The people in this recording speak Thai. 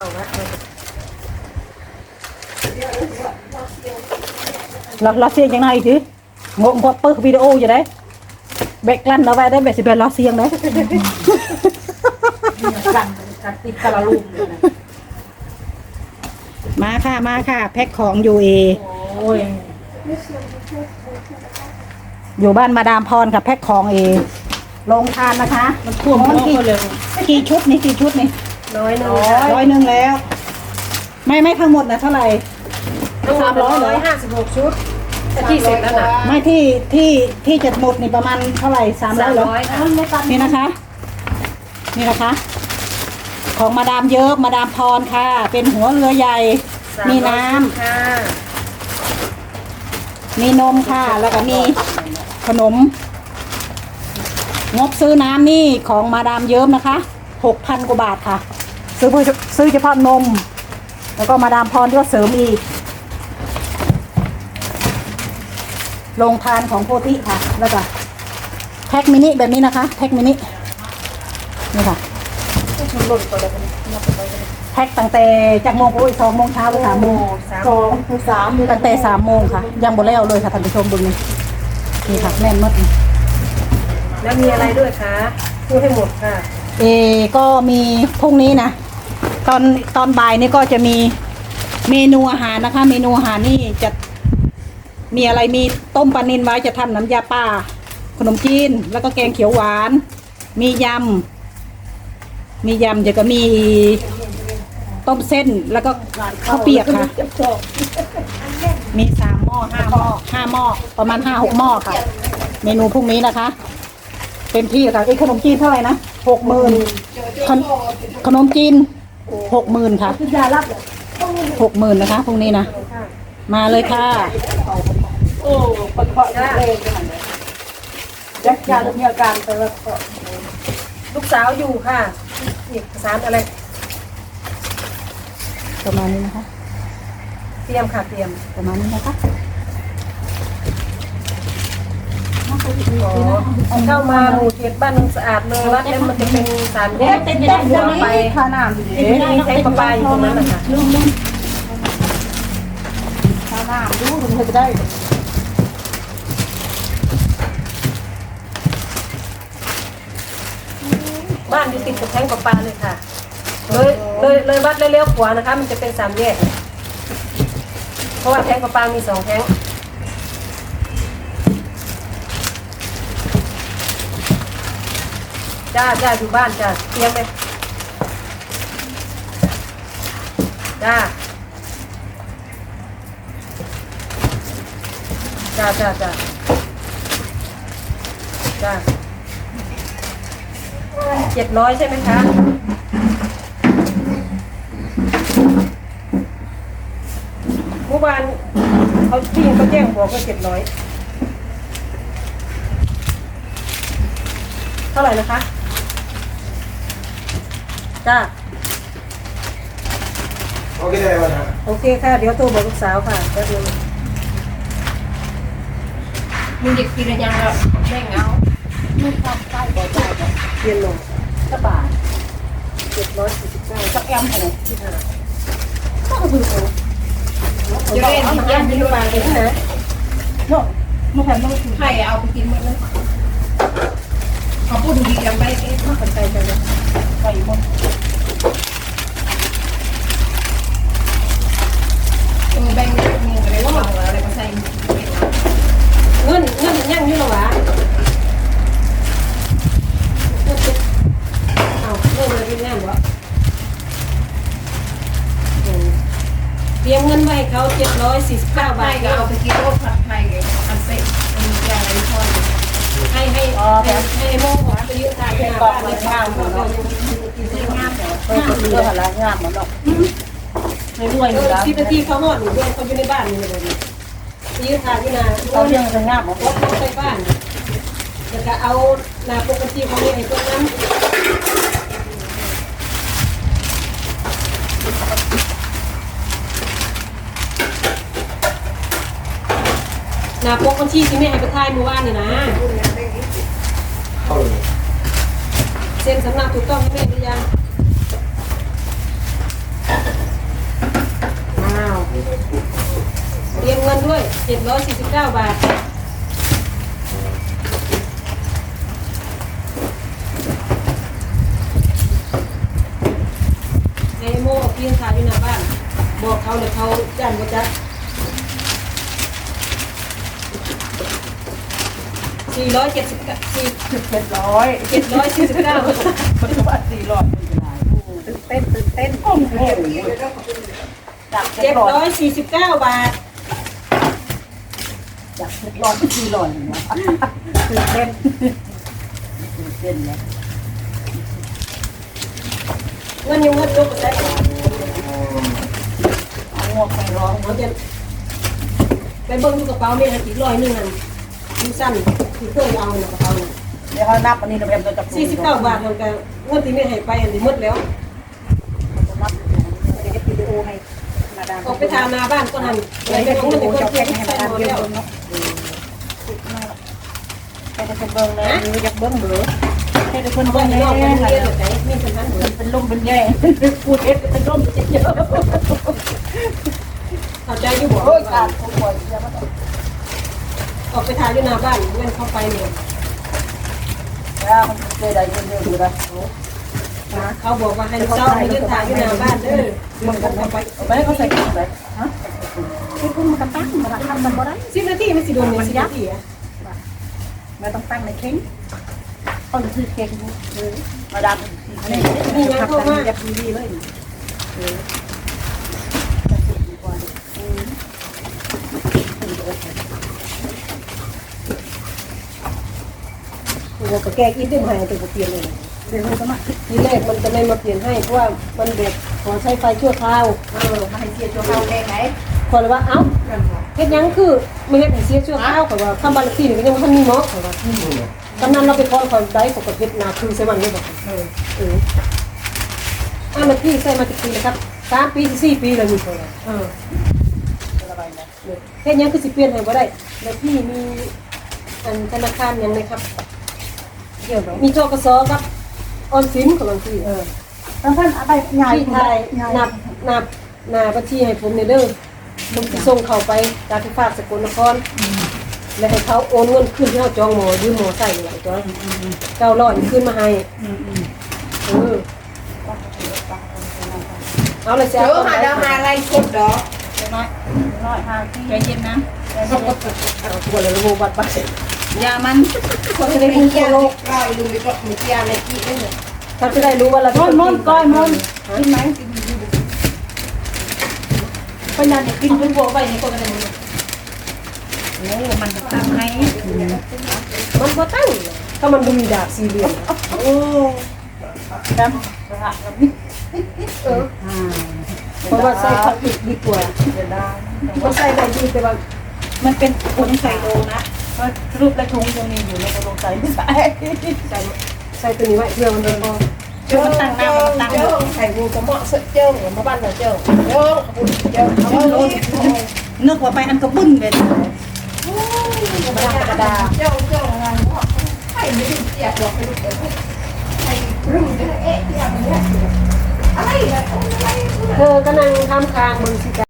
เอาละเราเราเสียงยังไงอีกทีงงก็เปิดวิดีโออยู่ได้เบรกลั่นเอาไว้ได้เบรกสิเบรเราเสียงได้กันกันติดกระลุมเลยนะมาค่ะมาค่ะแพ็คของยูเอโอ้ยอยู่บ้านมาดามพรกับแพ็คของเอลงทานนะคะมันท่วมอ๋อท้องกี่ก็เลยกี่ชุดนี่กี่ชุดนี่ น้อยหนึงร้อยหนึ่งแล้ว ไม่ไม่ทั้งหมดนะเท่าไหร่สามร้อยห้าสิบหกชุดแต่ที่เสร็จแล้วนะไม่ที่ที่ที่จะหมดนี่ประมาณเท่าไหร่สามร้อยเหรอ ค่ะนี่นะคะ นี่นะคะ ของมาดามเยิบมาดามพรค่ะ เป็นหัวเรือใหญ่ มีน้ำค่ะมีนมค่ะ แล้วก็มีขนม งบซื้อน้ำนี่ของมาดามเยิ้มนะคะหกพันกว่าบาทค่ะ ซื้อเพื่อซื้อเฉพาะนม แล้วก็มาดามพรก็เสริมอีกโรงทานของโพธิค่ะ แล้วก็แพ็คมินิแบบนี้นะคะ แพ็คมินินี่ค่ะชุดหล่นตัวเดียวกันนับไปเลยแพ็คตั้งแต่จากโมงโอ้ยสองโมงเช้าหรือสามโมงสามสองสามตั้งแต่สามโมงค่ะ ยังบ่แล้วเลยค่ะท่านผู้ชมดูนี่นี่ค่ะแน่นมากแล้วมีอะไรด้วยคะพูดให้หมดค่ะ เอก็มีพรุ่งนี้นะ ตอนตอนบ่ายนี่ก็จะมีเมนูอาหารนะคะ เมนูอาหารนี่จะมีอะไรมีต้มปลานินไว้จะทำน้ำยาป่าขนมจีน แล้วก็แกงเขียวหวาน มียำ มียำจะก็มีต้มเส้นแล้วก็ข้าวเปียกค่ะ มีสามหม้อห้าหม้อห้าหม้อประมาณห้าหกหม้อค่ะ เมนูพรุ่งนี้นะคะเต็มที่ค่ะไอ้ขนมจีนเท่าไหร่นะหกหมื่นขนมจีน หกหมื่นค่ะหกหมื่นนะคะพรุ่งนี้นะ มาเลยค่ะ โอ้ปะเคาะเลยยักษ์ยามีอาการไปแล้วก็ลูกสาวอยู่ค่ะเอกสารอะไร ประมาณนี้นะคะ เตรียมค่ะเตรียมประมาณนี้นะคะ อ๋อ เข้ามาหมู่เจ็ดบ้านนนสะอาดเลยวัดเนี่ยมันจะเป็นสามแยกหัวไปข้าน้ำเอ๊ะมีใช้ปลาปาอยู่ตรงนั้นนะคะข้าน้ำดูมันจะได้บ้านอยู่ติดกับแท้งปลาปลาเลยค่ะ เลยเลยเลยวัดเลยเลี้ยวขวานะคะ มันจะเป็นสามแยก เพราะว่าแท้งปลาปลามีสองแท้ง จ้าจ้าอยู่บ้านจ้าเตียมไปจ้าจ้าจ้าจ้าจ้าเจ็ดร้อยใช่ไหมคะเมื่อวานเขาพี่เขาแจ้งบอกว่าเจ็ดร้อยเท่าไหร่นะคะ จ้าโอเคได้วันนะโอเคค่ะ เดี๋ยวโทรบอกลูกสาวค่ะแป๊บนึงมึงเด็กกินอะไรยังแล้วแม่งเอาเรียนลงสบายเจ็ดร้อยสี่สิบเก้าสักแอมเลยที่ห้าจะเล่นเอาที่มายัย่างงที่ที่ลูกปาปานนไปที่ไหนเนาะไม่แพงต้องไข่เอาไปกินหมดเลยเขาพูดดีกันไปเอ๊ะมาสนใจจังเลย ไปหมดเออแบ่งมึงอะไรว่าเอาอะไรมาใส่เงินเงินยังอยู่หรอวะเอาเงินเลยเป็นแน่วะเตรียมเงินไว้เขาเจ็ดร้อยสี่สิบเก้าบาทก็เอาไปกินโอ้ผัดไข่อันเซ็ตอันยาอะไรทอดให้ให้ให้ให้โม่หัวไปยืดทางไปบ้านเลยค่ะกินเส้น งามแต่ว่าเออดีแล้วละงามเหมือนดอกไม่รวยเออยู่อแล้วสิบนาทีเขาหอดหนูด้วยเขาอยู่ในบ้านนี่เลยยืดทางที่นาเขาเรื่องจะงามเหมือนรถเข้าไปบ้านแล้วก็เอานาปกติของนี่ไอ้ตัวนั้นนาปกบัญชีที่แม่ให้ไปทายเมื่อวานนี่นะ เข้าเลยเซ็นสำเนาถูกต้องให้แม่หรือยัง เงินด้วยเจ็ดร้อยสี่สิบเก้าบาท ในโม่เพียงขายอยู่หน้าบ้าน บอกเขาเลยเขาจ้างมาจัดสี่ร้อยเจ็ดสิบสี่เจ็ดร้อยเจ็ดร้อยสี่สิบเก้าปัจจุบันสี่ร้อยตื่นเต้นตื่นเต้นโอ้โห จากเจ็เจ็ดดร้อยร้อยสี่สิบเก้าบาทจากเจ็ดร้อยเป็นสี่ร้อยนะตื่นเต้นตื่นเต้นนะเงินยังเงินยกไปได้เอางวกไปร้องเขาจะไปเบิ้งดูกระเป๋าเนี่ยอีกร้อยหนึ่งอันดูสั้นคือเคยเอาในกระเป๋าเดี๋ยวเขานับอันนี้เราเป็นตัวจับสี่สิบเก้าบาทเท่ากันเงินที่ไม่ให้ไปอันนี้หมดแล้ว นับเดี๋ยวจะวิดีโอให้มาดาม ออกไปทานนาบ้านก็ทันเดี๋เดี๋ยยววจะจะวิต้องดีเงินโอในคจะนแก้เพียงให้ใส่มาหมดามดเยี่ยแล้วมเนาะให้จะเบิ่งนะหรือจะเบิ่งเบือให้ทุกคนเอาเบิ่งไปแน่นอกกันให้เรียนไหนมีสำคัญเหมือนเป็นลมเป็นแย่พูดเอ็ดเป็นลมเป็นเยอะเข้าใจอยู่บ่โอ้ยการผู้ป่วยเยอะมากออกไปทานอยู่หน้าบ้านเงินเข้าไปเนี่ยแล้วมันเคยได้เงินเยอะอยู่นะ เขาบอกว่าให้เจ้าให้เงินทานอยู่หน้าบ้านเด้อมันก็ไปไม่เขาใส่ถุงเลยฮะคือคุณมันตั้งมันทำมันบ่ได้สิบนาทีไม่สิโดนเนี่ยสิบนาทีม่ต้องตั้งในเข่งเอาซื้อเข่งมาดันนี่นี่ทำกันแบบดีๆเลยจะสุดดีกว่าอืมเราก็แก้กินได้ไหมตัวเปลี่ยนเลย เดี๋ยวจะมาทีแรกมันจะไม่มาเปลี่ยนให้เพราะว่ามันเด็กขอใช้ไฟชั่วคราวเออมาให้เสียตัวเราเองไหนขอเลยว่าเอ้าเฮ็ดหยังคือไม่เฮ็ดให้เสียชั่วคราวขอว่าคำบัลทีนี่ก็ยังบ่ทันมีหมอขอว่ากำนันเราไปขอขอได้ขอกับเฮ็ดนาคือใส่มันเลยบอกเออเอออ่ามันที่ใส่มากี่ปีแล้วครับสามปีสี่ปีแล้วนี่ขอว่าเออระบายนะเฮ็ดหยังคือสิเปลี่ยนให้บ่ได้แล้วพี่มีอันธนาคารหยังไหมครับเกี่ยวกับมีทกสครับ ออมสินของบางทีเออแล้วท่านอะไรใหญ่พี่ไทยนับนับหนาบัญชีให้ผมในเด้อผมจะส่งเขาไปการไฟฟ้าสกลนคร แล้วให้เขาโอนเงินขึ้นที่เขาจองหมอยืมหมอใส่หลายตัวเก้าร้อยขึ้นมาให้อืมอืมเออเอาเลยเดี๋จ้ายวหาดาวหาอะไรกดดอกน้อยน้อยห้าที่ใจเย็นนะ เอาตัวเลยระบบบัตรไป ยามันเขาจะได้รู้เกี่ทั่ยววโลโลกกเราลุงไปก็มีเกี่ยวอะไรกี่ได้เลยเขาจะได้รู้ว่าเรามอนมอนก้อยมอนกินไหมพยานกินเป็นบัวไปนี่ก็กันเลยโอ้มันจะตั้งให้มันก็ตั้งถ้ามันบ่มีดาบสี่เหลี่ยมโอ้ดำเออเพราะว่าใส่พลาสติกดีกว่าจะได้มันใส่ได้ดีแต่ว่ามันเป็นถุงใส่โลนะ รูปและถุงยังมีอยู่ในกระโหลกใส่ไม่ใส่ใส่ใส่ตัวนี้ไว้เพื่อมันเป็นพอเดี๋ยมันตั้งหน้ามันตั้งเจ้าใส่กูก็เหมาะเจ้ามาบ้านเราเจ้าเจ้าเจ้าเจ้านึกว่าไปอันกระบุ้นเลยกระดาษเจ้าเจ้างานเหมาะใครไม่ได้เสียบอกไปลูกเอ๋ยใครรู้ได้เอ๊ะอย่างเงี้ยอะไรอะอะไรเธอก็นั่งทำคางบนสิ